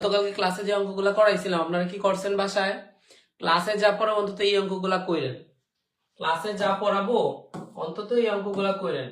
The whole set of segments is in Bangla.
গতকালকে ক্লাসে যে অঙ্কগুলো করাইছিলাম, আপনারা কি করছেন বাসায়? ক্লাসে যা পড়াবো অন্তত এই অঙ্কগুলা করেন ক্লাসে যা পড়াবো, অন্তত এই অঙ্কগুলা কইরেন।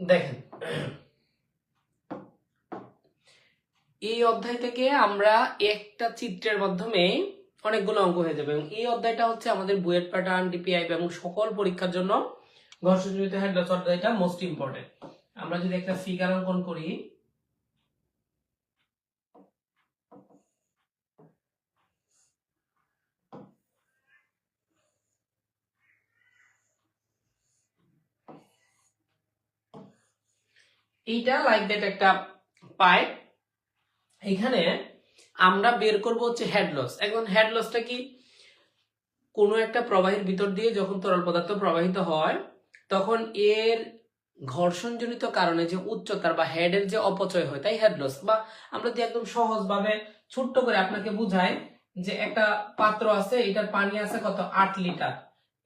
দেখেন। এই অধ্যায় থেকে আমরা একটা চিত্রের মাধ্যমে অনেকগুলো অঙ্ক হয়ে যাবে। এবং এই অধ্যায়টা হচ্ছে আমাদের বুয়েট প্যাটার্ন, ডিপিআই এবং সকল পরীক্ষার জন্য ঘর্ষণজনিত হ্যান্ডলস অধ্যায়টা মোস্ট ইম্পর্টেন্ট আমরা যদি একটা ফিগার অঙ্কন করি এইটা লাইক দ্যাট একটা পাইপ এখানে আমরা বের করব হচ্ছে হেড লস এখন হেড লসটা কি? কোনো একটা প্রবাহের ভিতর দিয়ে যখন তরল পদার্থ প্রবাহিত হয়, তখন এর ঘর্ষণজনিত কারণে যে উচ্চতার বা হেডের যে অপচয় হয়, তাই হেড লস বা আমরা যদি একদম সহজভাবে ছোট্ট করে আপনাকে বুঝাই যে একটা পাত্র আছে, এটার পানি আছে কত? আট লিটার।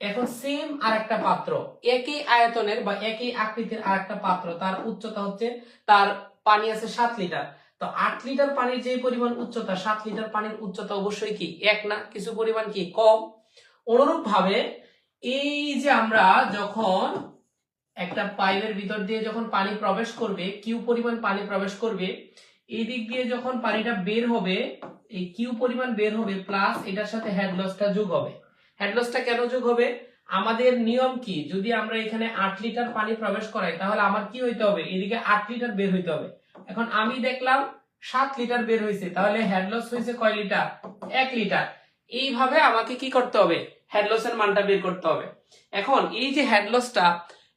এখন সেম আর একটা পাত্র, একই আয়তনের বা একই আকৃতির আর একটা পাত্র, তার উচ্চতা হচ্ছে, তার পানি আছে সাত লিটার। তো আট লিটার পানির যে পরিমাণ উচ্চতা, সাত লিটার পানির উচ্চতা অবশ্যই কি? এক না, কিছু পরিমাণ কি? কম। অনুরূপ ভাবে এই যে আমরা যখন একটা পাইপের ভিতর দিয়ে যখন পানি প্রবেশ করবে, কিউ পরিমাণ পানি প্রবেশ করবে, এই দিক দিয়ে যখন পানিটা বের হবে, এই কিউ পরিমাণ বের হবে প্লাস এটার সাথে হেড লসটা যোগ হবে। হেড লসটা কেন যোগ হবে? আমাদের নিয়ম কি? যদি আমরা এখানে আট লিটার পানি প্রবেশ করাই, তাহলে আমার কি হইতে হবে? এদিকে আট লিটার বের হইতে হবে। এখন আমি দেখলাম সাত লিটার বের হয়েছে তাহলে হেড লস হয়েছে কয় লিটার? এক লিটার। এইভাবে আমাকে কি করতে হবে? হেড মানটা বের করতে হবে। এখন এই যে হেড লসটা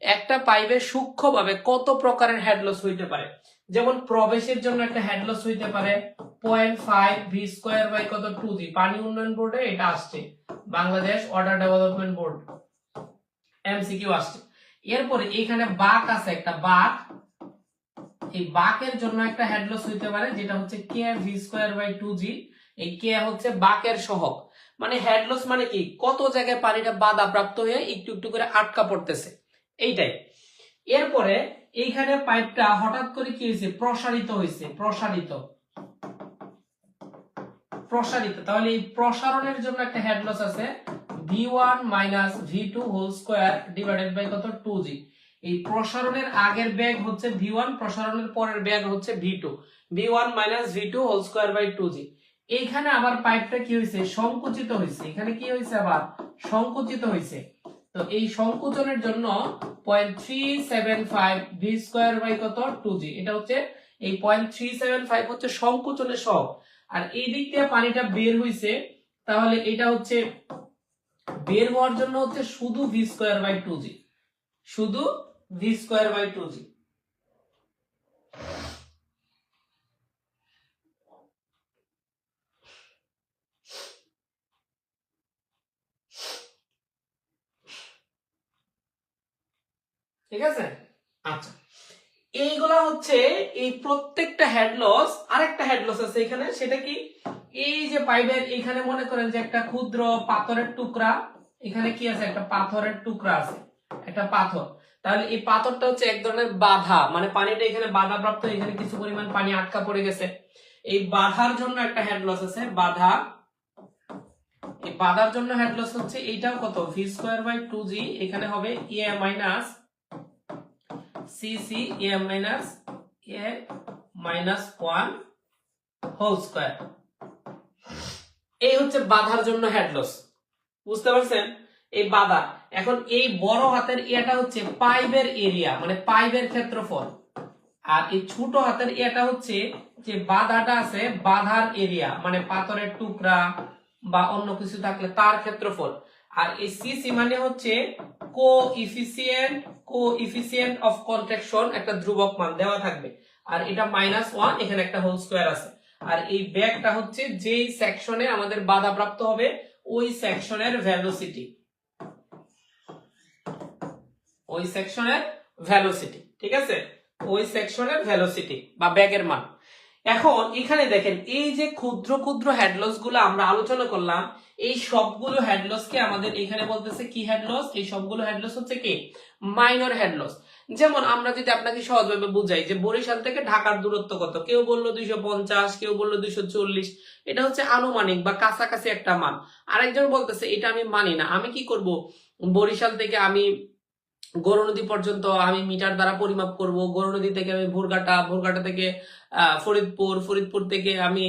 একটা পাইপে সূক্ষ্মভাবে কত প্রকারের হেড লস হইতে পারে? যেমন প্রবেশের জন্য একটা হেড লস হইতে পারে point five V square by কত টু জি পানি উন্নয়ন বোর্ডে এটা আসছে। Bangladesh water development board MCQ আসছে। এরপরে এখানে বাক আছে, একটা বাক। এই বাকের জন্য একটা হেড লস হইতে পারে, যেটা হচ্ছে K V square by two G এই কে হচ্ছে বাকের সহগ। মানে হেড লস মানে কি? কত জায়গায় পানিটা বাধা প্রাপ্ত হয়ে একটু একটু করে আটকা পড়তেছে। এইটাই। এরপরে এইখানে পাইপটা হঠাৎ করে কি হয়েছে? প্রসারিত হয়েছে, প্রসারিত। প্রসারিত। তাহলে এই প্রসারণের জন্য একটা হেড লস আছে। V one minus V two whole square divided by কত? টু জি এই প্রসারণের আগের ব্যাগ হচ্ছে ভি ওয়ান প্রসারণের পরের ব্যাগ হচ্ছে V two V one minus V two whole square by two G এইখানে আবার পাইপটা কি হয়েছে? সংকুচিত হয়েছে। এখানে কি হয়েছে আবার? সংকুচিত হয়েছে। তো এই সংকোচনের জন্য point three seven five V square by কত? টু জি এটা হচ্ছে এই পয়েন্ট থ্রি সেভেন ফাইভ হচ্ছে সংকোচনের সব। আর এই দিক দিয়ে পানিটা বের হইছে, তাহলে এটা হচ্ছে বের হওয়ার জন্য হচ্ছে শুধু V square by two G শুধু V square by two G ঠিক আছে? আচ্ছা। এইগুলা হচ্ছে এই প্রত্যেকটা হেড লস আরেকটা হেড আছে এখানে, সেটা কি? এই যে পাইপের এখানে মনে করেন যে একটা ক্ষুদ্র পাথরের টুকরা, এখানে কি আছে? একটা পাথরের টুকরা আছে, একটা পাথর। তাহলে এই পাথরটা হচ্ছে এক ধরনের বাধা মানে পানিটা এখানে বাধা প্রাপ্ত এখানে কিছু পরিমাণ পানি আটকা পড়ে গেছে। এই বাধার জন্য একটা হেড আছে, বাধা। এই বাধার জন্য হেড হচ্ছে এইটাও কত? V square by two G এখানে হবে A minus C C A minus A minus one whole square এই হচ্ছে বাধার জন্য হেড লস বুঝতে পারছেন? এই বাধা। এখন এই বড় হাতের এটা হচ্ছে পাইপের এরিয়া মানে পাইপের ক্ষেত্রফল। আর এই ছোট হাতের এটা হচ্ছে যে বাধাটা আছে বাধার এরিয়া মানে পাথরের টুকরা বা অন্য কিছু থাকলে তার ক্ষেত্রফল। আর এই সিসি মানে হচ্ছে coefficient coefficient of contraction একটা ধ্রুবক মান দেওয়া থাকবে। আর এটা মাইনাস ওয়ান এখানে একটা হোল স্কোয়ার আছে। আর এই ব্যাগটা হচ্ছে যেই সেকশনে আমাদের বাধাপ্রাপ্ত হবে, ওই সেকশনের ভ্যালোসিটি ওই সেকশনের ভ্যালোসিটি ঠিক আছে? ওই সেকশনের ভ্যালোসিটি বা ব্যাগের মান। এখন এখানে দেখেন, এই যে ক্ষুদ্র ক্ষুদ্র হেডলসগুলো আমরা আলোচনা করলাম, এই সবগুলো হেডলস কে আমাদের এখানে বলতেছে কি হেডলস এই সবগুলো হেডলস হচ্ছে কি? মাইনর হেডলস যেমন আমরা যদি আপনাকে সহজভাবে বুঝাই যে বরিশাল থেকে ঢাকার দূরত্ব কত? কেউ বলল দুইশো পঞ্চাশ, কেউ বলল দুইশো চল্লিশ। এটা হচ্ছে আনুমানিক বা কাছাকাছি একটা মান। আরেকজন বলতেছে, এটা আমি মানি না। আমি কি করব? বরিশাল থেকে আমি গরু নদী পর্যন্ত আমি মিটার দ্বারা পরিমাপ করব। গরু নদী থেকে আমি ভুরঘাটা ভুরঘাটা থেকে ফরিদপুর ফরিদপুর থেকে আমি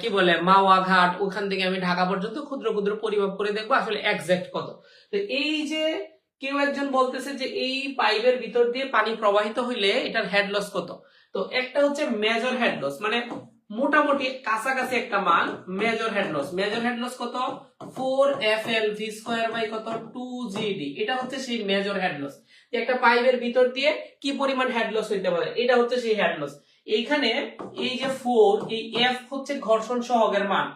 কি বলে মাওয়া ঘাট ওখান থেকে আমি ঢাকা পর্যন্ত ক্ষুদ্র ক্ষুদ্র পরিমাপ করে দেখব আসলে এক্সাক্ট কত। তো এই যে কেউ একজন বলতেছে যে এই পাইপের ভিতর দিয়ে পানি প্রবাহিত হইলে এটার হেড লস কত? তো একটা হচ্ছে মেজর হেড লস মানে মোটামুটি কাছাকাছি একটা মান major head major head loss কত? Four F L V square by কত? টু জিডি এটা হচ্ছে সেই মেজর হেড লস একটা পাইপের ভিতর দিয়ে কি পরিমাণ হেড লস হইতে পারে? এটা হচ্ছে সেই হেড লস এইখানে এই যে ফোর এই এফ হচ্ছে ঘর্ষণ সহগের মান।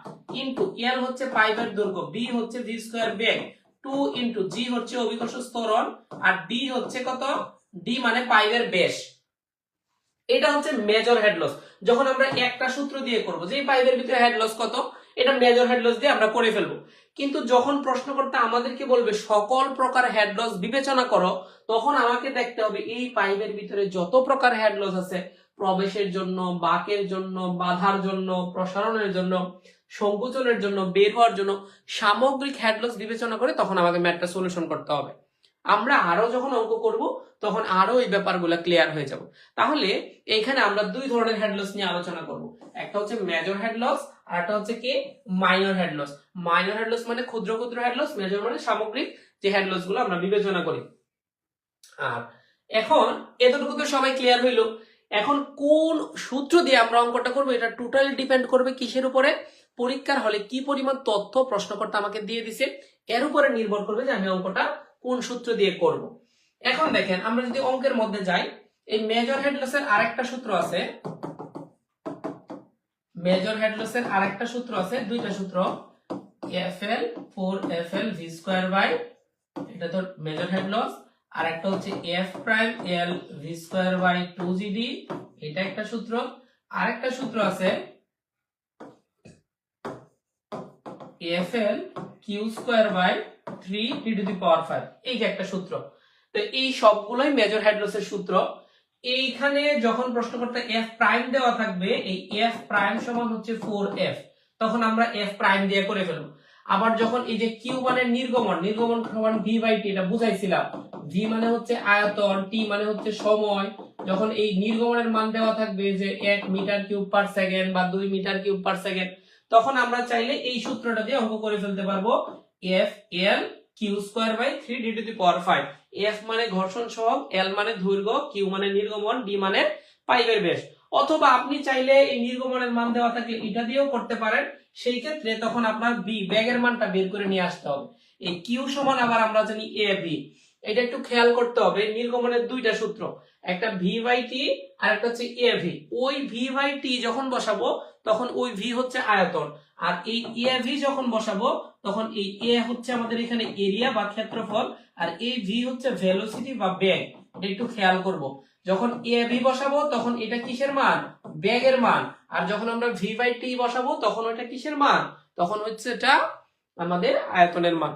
ইন্টু এল হচ্ছে পাইপের দৈর্ঘ্য। বি হচ্ছে ভি স্কোয়ার বেগ টু ইন্টু জি হচ্ছে অভিকর্ষ স্তরণ আর ডি হচ্ছে কত? ডি মানে পাইপের বেশ এটা হচ্ছে মেজর হেড লস যখন আমরা একটা সূত্র দিয়ে করব, যে পাইপের ভিতরে হেড লস কত, এটা মেজর হেড লস দিয়ে আমরা করে ফেলব। কিন্তু যখন প্রশ্নকর্তা আমাদেরকে বলবে, সকল প্রকার হেড লস বিবেচনা করো, তখন আমাকে দেখতে হবে, এই পাইপের ভিতরে যত প্রকার হেড লস আছে, প্রবেশের জন্য, বাকের জন্য, বাধার জন্য, প্রসারণের জন্য, সংকোচনের জন্য, বের হওয়ার জন্য সামগ্রিক হেড লস বিবেচনা করে তখন আমাকে ম্যাথটা সলিউশন করতে হবে। আমরা আরও যখন অঙ্ক করব, তখন আরও এই ব্যাপারগুলো ক্লিয়ার হয়ে যাব। তাহলে এইখানে আমরা দুই ধরনের হেড লস নিয়ে আলোচনা করব। একটা হচ্ছে মেজর হেড লস আর একটা হচ্ছে কি? Minor head loss minor head loss মানে ক্ষুদ্র ক্ষুদ্র হেড লস মেজর মানে সামগ্রিক যে হেড লসগুলো আমরা বিবেচনা করি। আর এখন এতটুকু তো সবাই ক্লিয়ার হইল। এখন কোন সূত্র দিয়ে আমরা অঙ্কটা করব, এটা টোটাল ডিপেন্ড করবে কিসের উপরে? পরীক্ষার হলে কি পরিমাণ তথ্য প্রশ্নকর্তা আমাকে দিয়ে দিছে, এর উপরে নির্ভর করবে যে আমি অঙ্কটা কোন সূত্র দিয়ে করব? এখন দেখেন, আমরা যদি অঙ্কের মধ্যে যাই, এই মেজর হেডলসের আরেকটা সূত্র আছে। মেজর হেডলসের আরেকটা সূত্র আছে, দুইটা সূত্র F L V square by এটা তো মেজর হেডলস আর একটা হচ্ছে F prime L V square by two GD এটা একটা সূত্র। আরেকটা সূত্র আছে F L Q square by three T to the power five এই যে একটা সূত্র। তো এই সবগুলোই মেজর সূত্র। এইখানে যখন প্রশ্ন করতে এফ প্রাইম দেওয়া থাকবে, এই এফ প্রাইম সমান হচ্ছে ফোর এফ তখন আমরা এফ প্রাইম দিয়ে করে ফেলব। আবার যখন এই যে কিউ মানে নির্গমন নির্গমন সমান ভি বাই টি এটা বুঝাইছিলাম। ভি মানে হচ্ছে আয়তন টি মানে হচ্ছে সময়। যখন এই নির্গমনের মান দেওয়া থাকবে যে এক মিটার কিউব পার সেকেন্ড বা দুই মিটার কিউব পার সেকেন্ড তখন আমরা চাইলে এই সূত্রটা দিয়ে অঙ্ক করে ফেলতে পারব। F L Q square by three D to the power five F মানে ঘর্ষণ সহগ এল মানে দৈর্ঘ্য কিউ মানে নির্গমন ডি মানে পাইপের বেশ অথবা আপনি চাইলে এই নির্গমনের মান দেওয়া থাকলে এটা দিয়েও করতে পারেন। সেই ক্ষেত্রে তখন আপনার বি ব্যাগের মানটা বের করে নিয়ে আসতে হবে। এই কিউ সমান আবার আমরা জানি এ বি এটা একটু খেয়াল করতে হবে নির্গমনের দুইটা সূত্র। একটা ভি বাই টি আর একটা হচ্ছে এ ভি ওই ভি বাই টি যখন বসাবো তখন ওই ভি হচ্ছে আয়তন। আর এই এ ভি যখন বসাবো, তখন এই এ হচ্ছে আমাদের এখানে এরিয়া বা ক্ষেত্রফল, আর এই ভি হচ্ছে ভেলোসিটি বা ব্যাগ এটা একটু খেয়াল করব। যখন এ ভি বসাবো, তখন এটা কিসের মান? ব্যাগের মান। আর যখন আমরা ভি বাই টি বসাবো, তখন ওটা কিসের মান? তখন হচ্ছে এটা আমাদের আয়তনের মান।